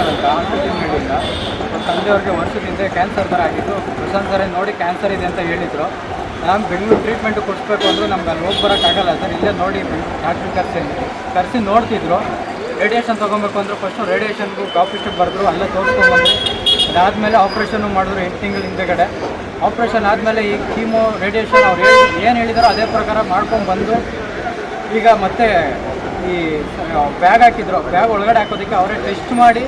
Sir ಅಂತ ಮೇಡಿಂದ ತಂದೆಯವ್ರಿಗೆ ವರ್ಷದಿಂದ cancer ಥರ ಆಗಿತ್ತು ಪ್ರಶಾಂತ್ ಸರ್ ನೋಡಿ ಕ್ಯಾನ್ಸರ್ ಇದೆ ಅಂತ ಹೇಳಿದರು. ನಾನು ಬೆಂಗಳೂರು ಟ್ರೀಟ್ಮೆಂಟ್ ಕೊಡಿಸ್ಬೇಕು ಅಂದರೂ ನಮ್ಗೆ ಅಲ್ಲಿ ಹೋಗಿ ಬರೋಕ್ಕಾಗಲ್ಲ ಸರ್, ಇಲ್ಲೇ ನೋಡಿ ಡಾಕ್ಟ್ರ್ ಕರ್ಸಿ. ಕರೆಸಿ ನೋಡ್ತಿದ್ರು. ರೇಡಿಯೇಷನ್ ತೊಗೊಬೇಕು ಅಂದ್ರೆ ಫಸ್ಟು ರೇಡಿಯೇಷನ್ಗೂ ಕಾಪಿಸ್ಟಿಗೆ ಬರೆದ್ರು, ಅಲ್ಲೇ ತೋರಿಸ್ಕೊಂಬಂದು ಅದಾದಮೇಲೆ ಆಪ್ರೇಷನ್ನು ಮಾಡಿದ್ರು ಎಂಟು ತಿಂಗಳ ಹಿಂದೆಗಡೆ. ಆಪ್ರೇಷನ್ ಆದಮೇಲೆ ಈ ಕೀಮೋ ರೇಡಿಯೇಷನ್ ಅವ್ರು ಏನು ಹೇಳಿದಾರೋ ಅದೇ ಪ್ರಕಾರ ಮಾಡ್ಕೊಂಡು ಬಂದು ಈಗ ಮತ್ತೆ ಈ ಬ್ಯಾಗ್ ಹಾಕಿದ್ರು. ಬ್ಯಾಗ್ ಒಳಗಡೆ ಹಾಕೋದಕ್ಕೆ ಅವರೇ ಟೆಸ್ಟ್ ಮಾಡಿ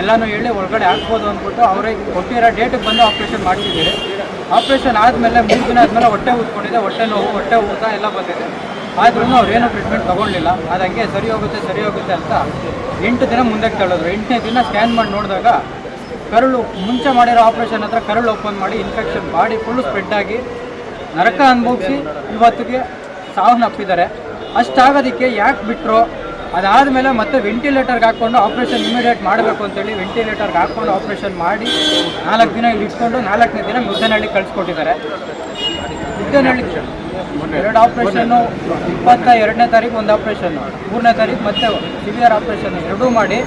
ಎಲ್ಲನೂ ಹೇಳಿ ಒಳಗಡೆ ಹಾಕ್ಬೋದು ಅಂದ್ಬಿಟ್ಟು ಅವರೇ ಕೊಟ್ಟಿರೋ ಡೇಟಿಗೆ ಬಂದು ಆಪ್ರೇಷನ್ ಮಾಡ್ತಿದ್ದೀರಿ. ಆಪ್ರೇಷನ್ ಆದಮೇಲೆ ಮೂರು ದಿನ ಆದಮೇಲೆ ಹೊಟ್ಟೆ ಊದ್ಕೊಂಡಿದೆ, ಹೊಟ್ಟೆ ನೋವು, ಹೊಟ್ಟೆ ಊತ ಎಲ್ಲ ಬಂದಿದೆ. ಆದ್ರೂ ಅವ್ರೇನು ಟ್ರೀಟ್ಮೆಂಟ್ ತೊಗೊಳ್ಳಿಲ್ಲ ಅದು ಸರಿ ಹೋಗುತ್ತೆ ಸರಿ ಹೋಗುತ್ತೆ ಅಂತ ಎಂಟು ದಿನ ಮುಂದಕ್ಕೆ ತಳ್ಳೋದ್ರು. ಎಂಟನೇ ದಿನ ಸ್ಕ್ಯಾನ್ ಮಾಡಿ ನೋಡಿದಾಗ ಕರುಳು ಮುಂಚೆ ಮಾಡಿರೋ ಆಪ್ರೇಷನ್ ಹತ್ರ ಕರುಳು ಓಪನ್ ಮಾಡಿ ಇನ್ಫೆಕ್ಷನ್ ಬಾಡಿ ಫುಲ್ಲು ಸ್ಪ್ರೆಡ್ ಆಗಿ ನರಕ ಅನುಭವಿಸಿ ಇವತ್ತಿಗೆ ಸಾವನ್ನಪ್ಪಿದ್ದಾರೆ ಅಷ್ಟಾಗೋದಕ್ಕೆ ಯಾಕೆ ಬಿಟ್ಟರು ಅದಾದಮೇಲೆ ಮತ್ತೆ ವೆಂಟಿಲೇಟರ್ಗೆ ಹಾಕ್ಕೊಂಡು ಆಪ್ರೇಷನ್ ಇಮಿಡಿಯೇಟ್ ಮಾಡಬೇಕು ಅಂತೇಳಿ ವೆಂಟಿಲೇಟರ್ಗೆ ಹಾಕ್ಕೊಂಡು ಆಪ್ರೇಷನ್ ಮಾಡಿ ನಾಲ್ಕು ದಿನ ಇಲ್ಲಿ ಇಟ್ಕೊಂಡು ನಾಲ್ಕನೇ ದಿನ ಮುದ್ದನಹಳ್ಳಿ ಕಳಿಸ್ಕೊಟ್ಟಿದ್ದಾರೆ. ಮುದ್ದನಹಳ್ಳಿ ಎರಡು ಆಪ್ರೇಷನ್ನು ಇಪ್ಪತ್ತ ಎರಡನೇ ತಾರೀಕು ಒಂದು ಆಪ್ರೇಷನ್ನು ಮೂರನೇ ತಾರೀಕು ಮತ್ತೆ ಸಿವಿಯರ್ ಆಪ್ರೇಷನ್ ಎರಡೂ ಮಾಡಿ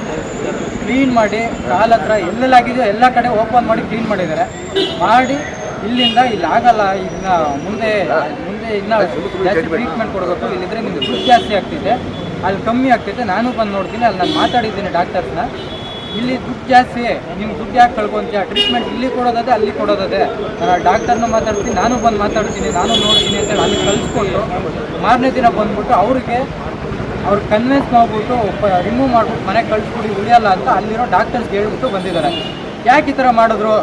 ಕ್ಲೀನ್ ಮಾಡಿ ಕಾಲ ಹತ್ರ ಎಲ್ಲೆಲ್ಲಾಗಿದೆಯೋ ಎಲ್ಲ ಕಡೆ ಓಪನ್ ಮಾಡಿ ಕ್ಲೀನ್ ಮಾಡಿದ್ದಾರೆ. ಮಾಡಿ ಇಲ್ಲಿಂದ ಇಲ್ಲಿ ಆಗಲ್ಲ, ಇನ್ನು ಮುಂದೆ ಮುಂದೆ ಇನ್ನೂ ಟ್ರೀಟ್ಮೆಂಟ್ ಕೊಡಬೇಕು, ಇಲ್ಲಿದ್ರೆ ನಿಮಗೆ ದುಡ್ಡು ಜಾಸ್ತಿ ಆಗ್ತಿದೆ. ಅಲ್ಲಿ ಕಮ್ಮಿ ಆಗ್ತೈತೆ, ನಾನು ಬಂದು ನೋಡ್ತೀನಿ, ಅಲ್ಲಿ ನಾನು ಮಾತಾಡಿದ್ದೀನಿ ಡಾಕ್ಟರ್ಸ್ನ. ಇಲ್ಲಿ ದುಡ್ಡು ಜಾಸ್ತಿ, ನಿಮ್ಗೆ ದುಡ್ಡು ಯಾಕೆ ಕಳ್ಕೊಂತೀಯ? ಟ್ರೀಟ್ಮೆಂಟ್ ಇಲ್ಲಿ ಕೊಡೋದದೆ, ಅಲ್ಲಿ ಕೊಡೋದದೆ. ಡಾಕ್ಟರ್ನ ಮಾತಾಡ್ತೀನಿ, ನಾನು ಬಂದು ಮಾತಾಡ್ತೀನಿ, ನಾನು ನೋಡ್ತೀನಿ ಅಂತ ಅಲ್ಲಿ ಕಳಿಸ್ಕೊಂಡು ಮಾರನೇ ದಿನ ಬಂದ್ಬಿಟ್ಟು ಅವ್ರಿಗೆ, ಅವ್ರು ಕನ್ವಿನ್ಸ್ ಮಾಡ್ಬಿಟ್ಟು ರಿಮೂವ್ ಮಾಡ್ಬಿಟ್ಟು ಮನೆಗೆ ಕಳಿಸ್ಬಿಡಿ, ಉಳಿಯಲ್ಲ ಅಂತ ಅಲ್ಲಿರೋ ಡಾಕ್ಟರ್ಸ್ಗೆ ಹೇಳ್ಬಿಟ್ಟು ಬಂದಿದ್ದಾರೆ. ಯಾಕೆ ಈ ಥರ ಮಾಡಿದ್ರು?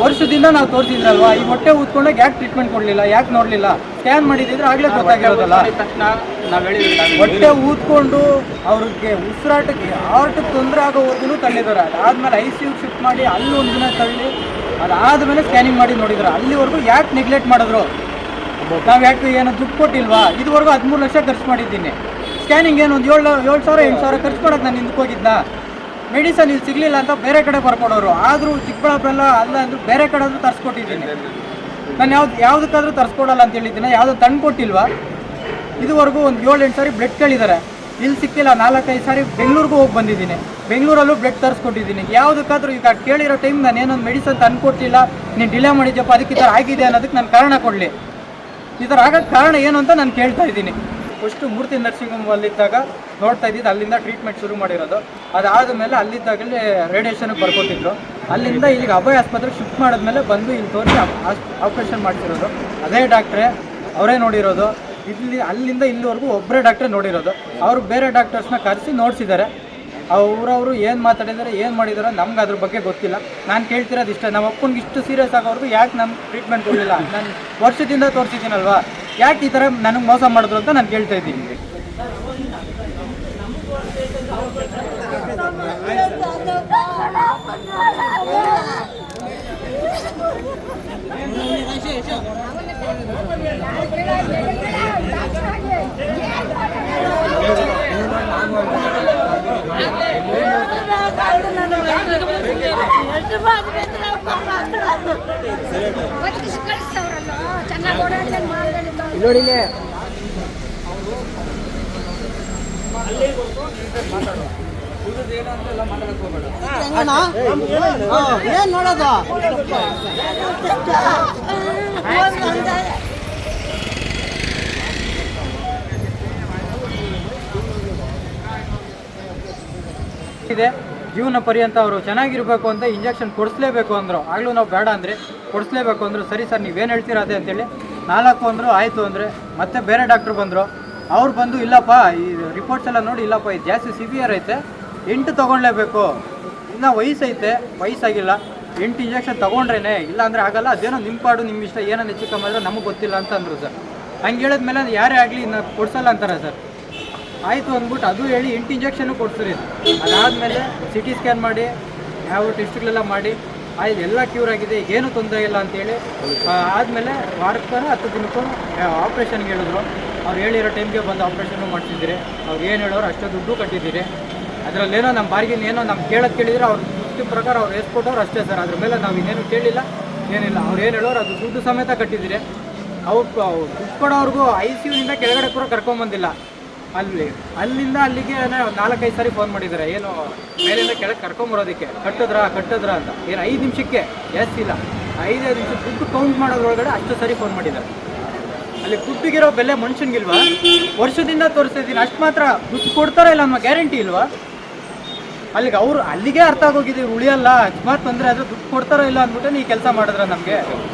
ವರ್ಷದಿಂದ ನಾವು ತೋರಿಸಿದ್ರಲ್ವಾ? ಈ ಹೊಟ್ಟೆ ಊದ್ಕೊಂಡಾಗ ಯಾಕೆ ಟ್ರೀಟ್ಮೆಂಟ್ ಕೊಡಲಿಲ್ಲ? ಯಾಕೆ ನೋಡಲಿಲ್ಲ? ಸ್ಕ್ಯಾನ್ ಮಾಡಿದಿದ್ರೆ ಆಗಲೇ ಗೊತ್ತಾಗಿರೋದಲ್ಲ? ಹೊಟ್ಟೆ ಊದ್ಕೊಂಡು ಅವ್ರಿಗೆ ಉಸಿರಾಟಕ್ಕೆ ಹಾರ್ಟ್ಗೆ ತೊಂದರೆ ಆಗೋವರೆಗೂ ತಳ್ಳಿದ್ದಾರೆ. ಅದಾದ್ಮೇಲೆ ಐ ಸಿ ಯು ಶಿಫ್ಟ್ ಮಾಡಿ ಅಲ್ಲಿ ಒಂದು ದಿನ ತಳ್ಳಿ ಅದಾದ್ಮೇಲೆ ಸ್ಕ್ಯಾನಿಂಗ್ ಮಾಡಿ ನೋಡಿದ್ರು. ಅಲ್ಲಿವರೆಗೂ ಯಾಕೆ ನೆಗ್ಲೆಕ್ಟ್ ಮಾಡಿದ್ರು? ನಾವು ಯಾಕೆ ಏನೋ ದುಡ್ಡು ಕೊಟ್ಟಿಲ್ವಾ? ಇದುವರೆಗೂ ಹದಿಮೂರು ಲಕ್ಷ ಖರ್ಚು ಮಾಡಿದ್ದೀನಿ. ಸ್ಕ್ಯಾನಿಂಗ್ ಏನು ಒಂದು ಏಳು ಏಳು ಸಾವಿರ ಎಂಟು ಸಾವಿರ ಖರ್ಚು ಮಾಡೋದು ನಾನು ಹಿಂದಕ್ಕೆ ಹೋಗಿದ್ದ ಮೆಡಿಸನ್ ಇಲ್ಲಿ ಸಿಗಲಿಲ್ಲ ಅಂತ ಬೇರೆ ಕಡೆ ಬರ್ಕೊಡೋರು ಆದರೂ ಚಿಕ್ಕಬಳ್ಳಾಪುರ ಅಲ್ಲ ಅಂದ್ರೆ ಬೇರೆ ಕಡೆ ಆದರೂ ತರಿಸ್ಕೊಟ್ಟಿದ್ದೀನಿ. ನಾನು ಯಾವ್ದು ಯಾವುದಕ್ಕಾದ್ರೂ ತರಿಸ್ಕೊಡಲ್ಲ ಅಂತ ಹೇಳಿದ್ದೀನಿ. ಯಾವುದೋ ತಂದು ಕೊಟ್ಟಿಲ್ವಾ? ಇದುವರೆಗೂ ಒಂದು ಏಳು ಎಂಟು ಸಾರಿ ಬ್ಲಡ್ ಕೇಳಿದ್ದಾರೆ. ಇಲ್ಲಿ ಸಿಕ್ಕಿಲ್ಲ. ನಾಲ್ಕೈದು ಸಾರಿ ಬೆಂಗಳೂರಿಗೂ ಹೋಗಿ ಬಂದಿದ್ದೀನಿ. ಬೆಂಗಳೂರಲ್ಲೂ ಬ್ಲಡ್ ತರಿಸ್ಕೊಟ್ಟಿದ್ದೀನಿ. ಯಾವುದಕ್ಕಾದ್ರೂ ಈಗ ಕೇಳಿರೋ ಟೈಮ್ ನಾನು ಏನೊಂದು ಮೆಡಿಸನ್ ತಂದು ಕೊಟ್ಟಿಲ್ಲ. ನೀನು ಡಿಲೇ ಮಾಡಿದ್ಯಪ್ಪ, ಅದಕ್ಕೆ ಈ ಥರ ಆಗಿದೆ ಅನ್ನೋದಕ್ಕೆ ನಾನು ಕಾರಣ ಕೊಡಲಿ. ಈ ಥರ ಆಗೋಕ್ಕೆ ಕಾರಣ ಏನು ಅಂತ ನಾನು ಕೇಳ್ತಾ ಇದ್ದೀನಿ. ಫಸ್ಟು ಮೂರ್ತಿ ನರ್ಸಿಂಗ್ ಹೋಮ್ ಅಲ್ಲಿದ್ದಾಗ ನೋಡ್ತಾ ಇದ್ದಿದ್ದು ಅಲ್ಲಿಂದ ಟ್ರೀಟ್ಮೆಂಟ್ ಶುರು ಮಾಡಿರೋದು. ಅದಾದ ಮೇಲೆ ಅಲ್ಲಿದ್ದಾಗಲೇ ರೇಡಿಯೇಷನ್ ಬರ್ಕೊಟ್ಟಿದ್ರು. ಅಲ್ಲಿಂದ ಈಗ ಅಭಯ ಆಸ್ಪತ್ರೆಗೆ ಶಿಫ್ಟ್ ಮಾಡಿದ್ಮೇಲೆ ಬಂದು ಇಲ್ಲಿ ತೋರಿಸಿ ಆಪರೇಷನ್ ಮಾಡ್ತಿರೋದು. ಅದೇ ಡಾಕ್ಟ್ರೆ ಅವರೇ ನೋಡಿರೋದು. ಇಲ್ಲಿ ಅಲ್ಲಿಂದ ಇಲ್ಲಿವರೆಗೂ ಒಬ್ಬರೇ ಡಾಕ್ಟ್ರೇ ನೋಡಿರೋದು. ಅವರು ಬೇರೆ ಡಾಕ್ಟರ್ಸ್ನ ಕರೆಸಿ ನೋಡಿಸಿದ್ದಾರೆ. ಅವರವರು ಏನು ಮಾತಾಡಿದ್ದಾರೆ, ಏನು ಮಾಡಿದ್ದಾರೆ ನಮ್ಗೆ ಅದ್ರ ಬಗ್ಗೆ ಗೊತ್ತಿಲ್ಲ. ನಾನು ಕೇಳ್ತಿರೋದು ಇಷ್ಟ. ನಮ್ಮ ಅಪ್ಪನಿಗೆ ಇಷ್ಟು ಸೀರಿಯಸ್ ಆಗೋರ್ಗು ಯಾಕೆ ನಮ್ಮ ಟ್ರೀಟ್ಮೆಂಟ್ ಕೊಡಲಿಲ್ಲ? ನಾನು ವರ್ಷದಿಂದ ತೋರಿಸಿದ್ದೀನಲ್ವಾ? ಯಾಕೆ ಈ ಥರ ನನಗೆ ಮೋಸ ಮಾಡಿದ್ರು ಅಂತ ನಾನು ಕೇಳ್ತಾ ಇದ್ದೀನಿ. ಚೆನ್ನಾಗಿ ಓಡಾಡ್ದಂಗೆ ಮಾಡ್ದಂಗೆ ನೋಡಿಲೇ ಏನ್ ನೋಡೋದು? ಇದೆ. ಜೀವನ ಪರ್ಯಂತ ಅವರು ಚೆನ್ನಾಗಿರಬೇಕು ಅಂತ ಇಂಜೆಕ್ಷನ್ ಕೊಡಿಸ್ಲೇಬೇಕು ಅಂದರು. ಆಗಲೂ ನಾವು ಬೇಡ ಅಂದರೆ ಕೊಡಿಸ್ಲೇಬೇಕು ಅಂದರು. ಸರಿ ಸರ್, ನೀವೇನು ಹೇಳ್ತೀರಾ ಅದೇ ಅಂತೇಳಿ ನಾಲ್ಕು ಅಂದರು, ಆಯಿತು ಅಂದರೆ ಮತ್ತೆ ಬೇರೆ ಡಾಕ್ಟ್ರು ಬಂದರು. ಅವ್ರು ಬಂದು, ಇಲ್ಲಪ್ಪ, ಈ ರಿಪೋರ್ಟ್ಸ್ ಎಲ್ಲ ನೋಡಿ, ಇಲ್ಲಪ್ಪ, ಇದು ಜಾಸ್ತಿ ಸಿವಿಯರ್ ಐತೆ. ಎಂಟು ತೊಗೊಳ್ಲೇಬೇಕು ಇನ್ನು ವಯಸ್ಸೈತೆ. ವಯಸ್ಸಾಗಿಲ್ಲ. ಎಂಟು ಇಂಜೆಕ್ಷನ್ ತೊಗೊಂಡ್ರೇ ಇಲ್ಲ ಅಂದರೆ ಆಗಲ್ಲ. ಅದೇನೋ ನಿಮ್ಮ ಪಾಡು ನಿಮ್ಮ ಇಷ್ಟ. ಏನೋ ಹೆಚ್ಚು ನಮಗೆ ಗೊತ್ತಿಲ್ಲ ಅಂತ ಅಂದರು ಸರ್. ಹಂಗೆ ಹೇಳಿದ್ಮೇಲೆ ಯಾರೇ ಆಗಲಿ ಇನ್ನು ಕೊಡಿಸಲ್ಲ ಅಂತಾರೆ ಸರ್. ಆಯಿತು ಅಂದ್ಬಿಟ್ಟು ಅದು ಹೇಳಿ ಎಂಟು ಇಂಜೆಕ್ಷನು ಕೊಡ್ತೀರಿ ಅದಾದಮೇಲೆ ಸಿ ಟಿ ಸ್ಕ್ಯಾನ್ ಮಾಡಿ, ಯಾವ ಟೆಸ್ಟ್ಗಳೆಲ್ಲ ಮಾಡಿ ಆಯ್ತು ಎಲ್ಲ ಕ್ಯೂರ್ ಆಗಿದೆ, ಏನು ತೊಂದರೆ ಇಲ್ಲ ಅಂತೇಳಿ ಆದಮೇಲೆ ವಾರಕ್ಕೆ ಹತ್ತು ದಿನಕ್ಕೂ ಆಪ್ರೇಷನ್ಗೆ ಹೇಳಿದ್ರು. ಅವ್ರು ಹೇಳಿರೋ ಟೈಮ್ಗೆ ಬಂದು ಆಪ್ರೇಷನ್ನು ಮಾಡ್ತಿದ್ದೀರಿ ಅವ್ರು ಏನು ಹೇಳೋರು ಅಷ್ಟೇ ದುಡ್ಡು ಕಟ್ಟಿದ್ದೀರಿ. ಅದರಲ್ಲೇನೋ ನಮ್ಮ ಬಾರ್ಗಿನ ಏನೋ ನಮ್ಗೆ ಕೇಳೋದು ಕೇಳಿದ್ರೆ ಅವ್ರ ದುಡ್ಡು ಪ್ರಕಾರ ಅವ್ರು ಎಸ್ಕೊಟ್ಟವ್ರು ಕೊಟ್ಟವ್ರು ಅಷ್ಟೇ ಸರ್. ಅದ್ರ ಮೇಲೆ ನಾವು ಇನ್ನೇನು ಕೇಳಿಲ್ಲ, ಏನಿಲ್ಲ. ಅವ್ರು ಏನು ಹೇಳೋರು ಅದು ದುಡ್ಡು ಸಮೇತ ಕಟ್ಟಿದ್ದೀರಿ. ಅವ್ರು ದುಡ್ಡು ಕೊಡೋರ್ಗೂ ಐ ಸಿ ಯುನಿಂದ ಕೆಳಗಡೆ ಕೂಡ ಕರ್ಕೊಂಬಂದಿಲ್ಲ. ಅಲ್ಲಿ ಅಲ್ಲಿಂದ ಅಲ್ಲಿಗೆ ನಾಲ್ಕೈದು ಸಾರಿ ಫೋನ್ ಮಾಡಿದ್ದಾರೆ. ಏನು ಮೇಲಿಂದ ಕೆಳಗೆ ಕರ್ಕೊಂಬರೋದಕ್ಕೆ. ಕಟ್ಟಿದ್ರ ಕಟ್ಟಿದ್ರ ಅಂತ. ಏನು ಐದು ನಿಮಿಷಕ್ಕೆ? ಜಾಸ್ತಿ ಇಲ್ಲ. ಐದೈದು ನಿಮಿಷ ದುಡ್ಡು ಕೌಂಟ್ ಮಾಡೋದ್ರೊಳಗಡೆ ಅಷ್ಟು ಸಾರಿ ಫೋನ್ ಮಾಡಿದ್ದಾರೆ. ಅಲ್ಲಿ ದುಡ್ಡಿಗಿರೋ ಬೆಲೆ ಮನುಷ್ಯನಿಗಿಲ್ವಾ? ವರ್ಷದಿಂದ ತೋರಿಸ್ತಿದ್ದೀನಿ ಅಷ್ಟು ಮಾತ್ರ ದುಡ್ಡು ಕೊಡ್ತಾರ ಇಲ್ಲ ನಮ್ಮ ಗ್ಯಾರಂಟಿ ಇಲ್ವಾ? ಅಲ್ಲಿಗೆ ಅವ್ರು ಅಲ್ಲಿಗೆ ಅರ್ಥ ಆಗೋಗಿದೆ. ಇವ್ರು ಉಳಿಯಲ್ಲ. ಅಕಸ್ಮಾತ್ ತೊಂದರೆ ಆದರೆ ದುಡ್ಡು ಕೊಡ್ತಾರೋ ಇಲ್ಲ ಅಂದ್ಬಿಟ್ಟು ನೀವು ಕೆಲಸ ಮಾಡಿದ್ರ ನಮಗೆ?